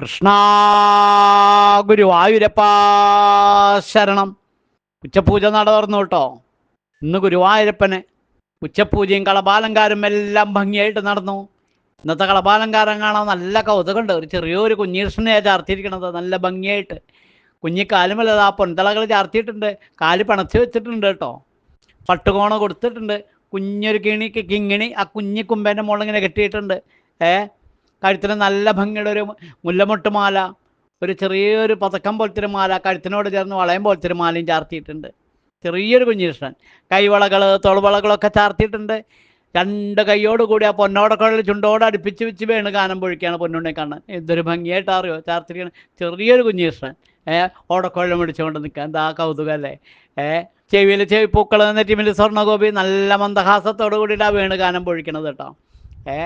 കൃഷ്ണ ഗുരുവായൂരപ്പ ശരണം. ഉച്ചപൂജ നട തുറന്നു കേട്ടോ. ഇന്ന് ഗുരുവായൂരപ്പന് ഉച്ചപൂജയും കളപാലങ്കാരും എല്ലാം ഭംഗിയായിട്ട് നടന്നു. ഇന്നത്തെ കളപാലങ്കാരം കാണാൻ നല്ല കൗതുകമുണ്ട്. ഒരു ചെറിയൊരു കുഞ്ഞീഷ്ണനെയാണ് ചാർത്തിയിരിക്കണത് നല്ല ഭംഗിയായിട്ട്. കുഞ്ഞിക്കാലുമല്ലത് ആ പൊൻതളകൾ ചാർത്തിയിട്ടുണ്ട്. കാൽ പണച്ച് വെച്ചിട്ടുണ്ട് കേട്ടോ. പട്ടുകോണ കൊടുത്തിട്ടുണ്ട്. കുഞ്ഞൊരു കിണി കിങ്ങിണി ആ കുഞ്ഞി കുമ്പേന്റെ മുകളിൽ കെട്ടിയിട്ടുണ്ട്. ഏ? കഴുത്തിന് നല്ല ഭംഗിയുടെ ഒരു മുല്ലമൊട്ട് മാല ഒരു ചെറിയൊരു പതക്കം പോലത്തെ മാല കഴുത്തിനോട് ചേർന്ന് വളയം പോലത്തെ മാലയും ചാർത്തിയിട്ടുണ്ട്. ചെറിയൊരു കുഞ്ഞികൃഷ്ണൻ കൈവളകൾ തോൾവളകളൊക്കെ ചാർത്തിയിട്ടുണ്ട്. രണ്ട് കൈയോട് കൂടി ആ പൊന്നോടക്കുഴൽ ചുണ്ടോട് അടുപ്പിച്ച് വെച്ച് വേണ് ഗാനം പൊഴിക്കുകയാണ് പൊന്നുണ്ണി കാണാൻ എന്തൊരു ഭംഗിയായിട്ട് അറിയോ? ചാർത്തിരിക്കണം ചെറിയൊരു കുഞ്ഞികൃഷ്ണൻ ഏഹ് ഓടക്കുഴൽ പിടിച്ചുകൊണ്ട് നിൽക്കുക. എന്താ കൗതുകം അല്ലേ? ഏഹ് ചെവിയിൽ ചെവിപ്പൂക്കൾ നെറ്റിമിൽ സ്വർണഗോപി നല്ല മന്ദഹാസത്തോട് കൂടിയിട്ടാണ് വേണു ഗാനം പൊഴിക്കണത് കേട്ടോ. ഏ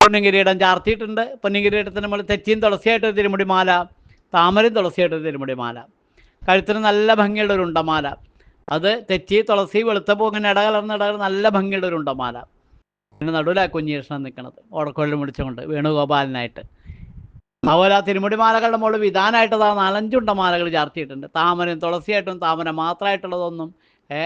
പൊന്നിങ്കിരീടം ചാർത്തിയിട്ടുണ്ട്. പൊന്നിങ്കിരീടത്തിന് നമ്മൾ തെച്ചിയും തുളസിയായിട്ട് തിരുമുടി മാല താമരയും തുളസിയായിട്ട് തിരുമുടി മാല കഴുത്തിന് നല്ല ഭംഗിയുള്ള ഒരു ഉണ്ടമാല. അത് തെച്ചി തുളസി വെളുത്ത പൂങ്ങനെ ഇടകലർന്ന് ഇടകലർന്ന് നല്ല ഭംഗിയുള്ള ഒരു ഉണ്ടമാല. പിന്നെ നടുവിലാ കുഞ്ഞീഷ്ണൻ നിൽക്കുന്നത്. ഓടക്കൊള്ളി മുടിച്ചുകൊണ്ട് വേണുഗോപാലനായിട്ട്. അതുപോലെ ആ തിരുമുടി മാലകളുടെ മുകളിൽ വിധാനമായിട്ട് നാലഞ്ചുണ്ട ഉണ്ടമാലകൾ ചാർത്തിയിട്ടുണ്ട്. താമരയും തുളസിയായിട്ടും താമര മാത്രമായിട്ടുള്ളതൊന്നും ഏ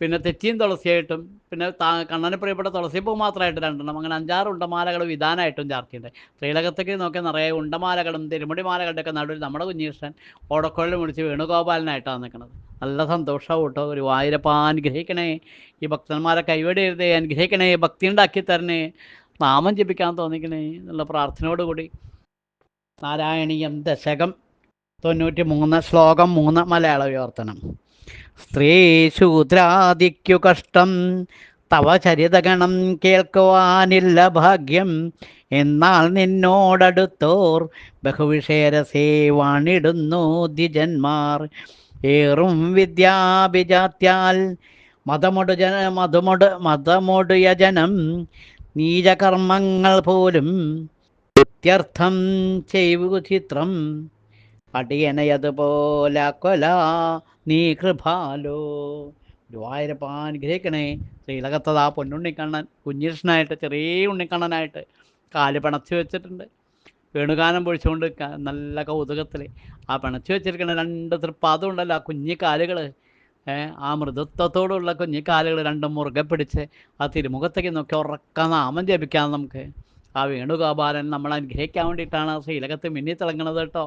പിന്നെ തെച്ചിയും തുളസിയായിട്ടും പിന്നെ താ കണ്ണന് പ്രിയപ്പെട്ട തുളസിപ്പൂ മാത്രമായിട്ട് രണ്ടെണ്ണം അങ്ങനെ അഞ്ചാറ് ഉണ്ടമാലകൾ വിധാനമായിട്ടും ചാർത്തിയുണ്ട് ശ്രീലകത്തേക്ക് നോക്കിയാൽ നിറയെ ഉണ്ടമാലകളും തിരുമുടി മാലകളുടെ ഒക്കെ നടുവിൽ നമ്മുടെ കുഞ്ഞീഷ്ണൻ ഓടക്കൊള്ളിൽ മുടിച്ച് വേണുഗോപാലനായിട്ടാണ് നിൽക്കുന്നത്. നല്ല സന്തോഷവും കേട്ടോ ഒരു വായിരപ്പ അനുഗ്രഹിക്കണേ. ഈ ഭക്തന്മാരെ കൈവെടിയരുതേ അനുഗ്രഹിക്കണേ ഭക്തി ഉണ്ടാക്കി തരണേ നാമം ജപിക്കാൻ തോന്നിക്കണേ എന്നുള്ള പ്രാർത്ഥനയോടുകൂടി. നാരായണീയം ദശകം. തൊണ്ണൂറ്റി മൂന്ന് ശ്ലോകം മൂന്ന് മലയാള വിവർത്തനം. സ്ത്രീ ശൂദ്രാദിക്കു കഷ്ടം തവ ചരിതഗണം കേൾക്കുവാനില്ല ഭാഗ്യം. എന്നാൽ നിന്നോടടുത്തോർ ബഹുവിഷയരസേ വാണിടുന്നു ദ്വിജന്മാർ. ഏറും വിദ്യാഭിജാത്യാൽ മതമൊടു ജന മതമൊട് മതമൊടിയ ജനം നീചകർമ്മങ്ങൾ പോലും വ്യത്യർത്ഥം ചെയ്വു ചിത്രം. അടിയനയതുപോലെ കൊല നീ കൃപാലോ. ഗുരുവായൂരപ്പ അനുഗ്രഹിക്കണേ ശ്രീലകത്തത് ആ പൊന്നുണ്ണിക്കണ്ണൻ കുഞ്ഞികൃഷ്ണനായിട്ട് ചെറിയ ഉണ്ണിക്കണ്ണനായിട്ട് കാൽ പിണച്ചു വെച്ചിട്ടുണ്ട്. വേണുഗാനം പൊഴിച്ചുകൊണ്ട് നല്ല കൗതുകത്തിൽ ആ പിണച്ചു വെച്ചിരിക്കുന്ന രണ്ട് തൃപ്പാദം ഉണ്ടല്ലോ ആ കുഞ്ഞി കാലുകൾ ആ മൃദുത്വത്തോടുള്ള കുഞ്ഞി കാലുകൾ രണ്ടും മുറുകെ പിടിച്ച് ആ തിരുമുഖത്തേക്ക് നോക്കി ഉറക്ക നാമം ജപിക്കാം നമുക്ക്. ആ വേണുഗോപാലൻ നമ്മൾ അനുഗ്രഹിക്കാൻ വേണ്ടിയിട്ടാണ് ശ്രീലകത്ത് മിന്നി തിളങ്ങണത് കേട്ടോ.